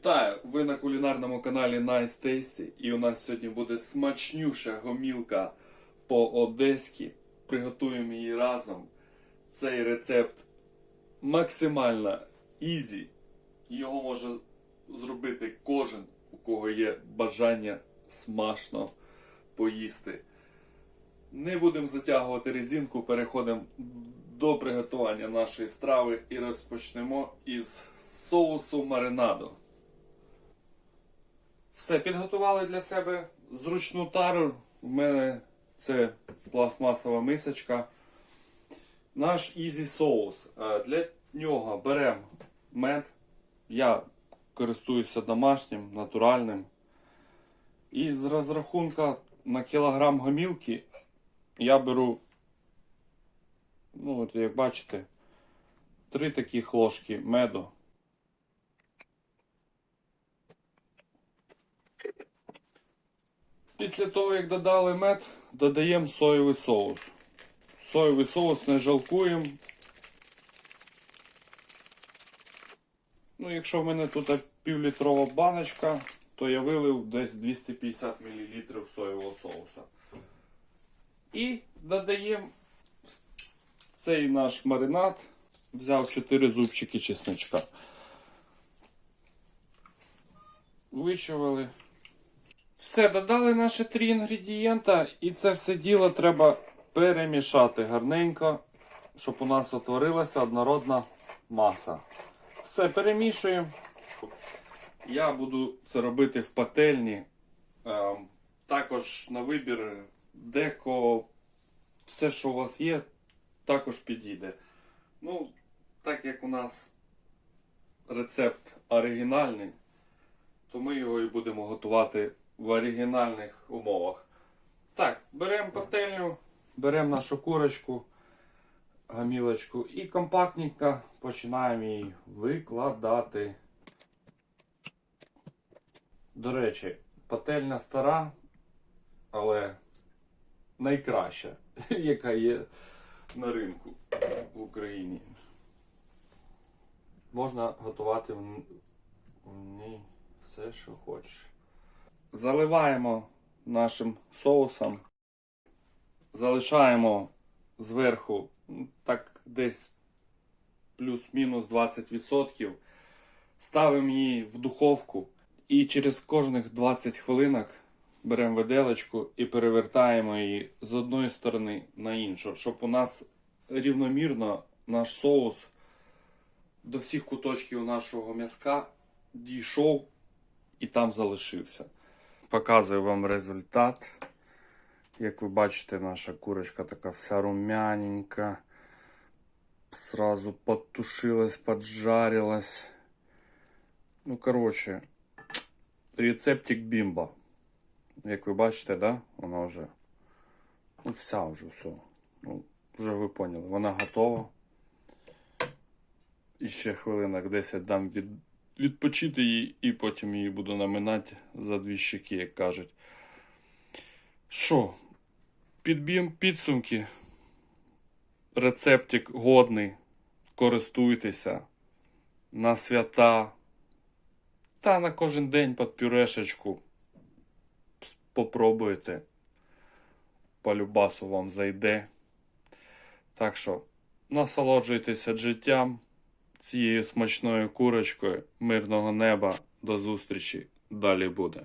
Вітаю! Ви на кулінарному каналі Nice Tasty і у нас сьогодні буде смачнюща гомілка по-одеськи. Приготуємо її разом. Цей рецепт максимально ізі. Його може зробити кожен, у кого є бажання смачно поїсти. Не будемо затягувати резинку, переходимо до приготування нашої страви і розпочнемо із соусу маринадо. Все, підготували для себе зручну тару. У мене це пластмасова мисочка. Наш ізі соус. Е, Для нього беремо мед. Я користуюся домашнім, натуральним. І з розрахунка на кілограм гомілки я беру, ну, от як бачите, три таких ложки меду. Після того, як додали мед, додаємо соєвий соус. Соєвий соус не жалкуємо. Ну, якщо в мене тут півлітрова баночка, то я вилив десь 250 мл соєвого соуса. І додаємо цей наш маринад. Взяв 4 зубчики чесничка. Вичавили. Все, додали наші три інгредієнта, і це все діло треба перемішати гарненько, щоб у нас утворилася однородна маса. Все, перемішуємо. Я буду це робити в пательні. Ем, також на вибір деко, все, що у вас є, також підійде. Ну, так як у нас рецепт оригінальний, то ми його і будемо готувати в оригінальних умовах. Так, беремо пательню, беремо нашу курочку, гамілочку і компактненько починаємо її викладати. До речі, пательня стара, але найкраща, яка є на ринку в Україні. Можна готувати в ній все, що хочеш. Заливаємо нашим соусом. Залишаємо зверху ну, так десь плюс-мінус 20%. Ставимо її в духовку і через кожних 20 хвилинок беремо виделочку і перевертаємо її з одної сторони на іншу, щоб у нас рівномірно наш соус до всіх куточків нашого м'язка дійшов і там залишився. Показую вам результат. Як ви бачите, наша курочка така вся румяненька. Сразу подтушилась, поджарилась. Ну, коротше, рецептик бімба. Як ви бачите, да? Вона вже. Ну, вся вже все. Ну, вже ви поняли. Вона готова. І ще хвилинок 10 дам від, відпочити її, і потім її буду наминати за дві щеки, як кажуть. Що? Підб'ємо підсумки. Рецептик годний. Користуйтеся. На свята. Та на кожен день під пюрешечку. Попробуйте. По любасу вам зайде. Так що насолоджуйтеся життям цією смачною курочкою. Мирного неба. До зустрічі. Далі буде.